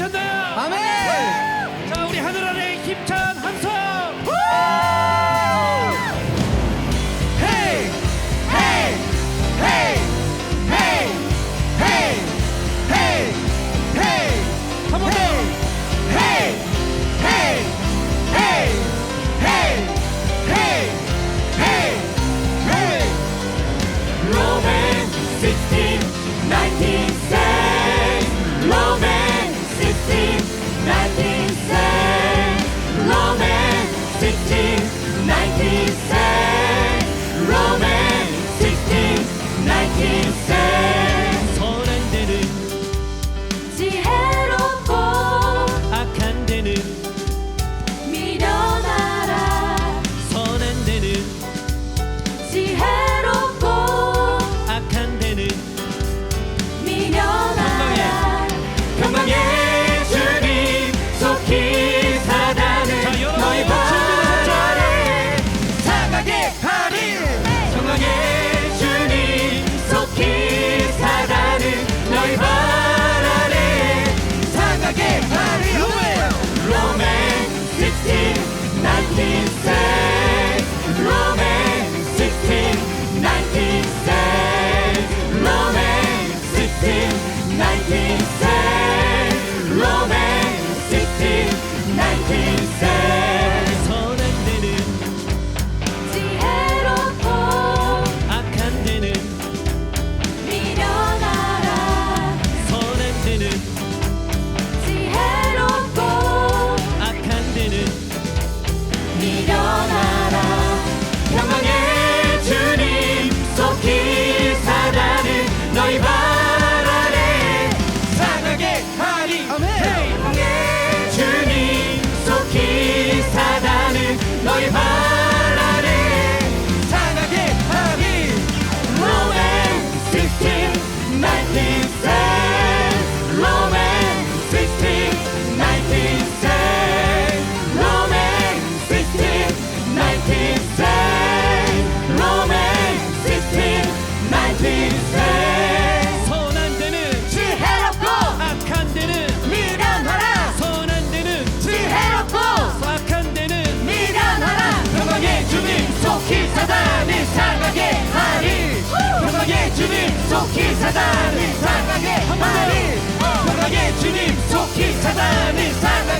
되셨나요? 아멘! 자, 우리 하늘 아래 힘찬 he said. He's 속히 사단을 사랑해 한마리 편하게 주님. 속히 사단을 사랑해.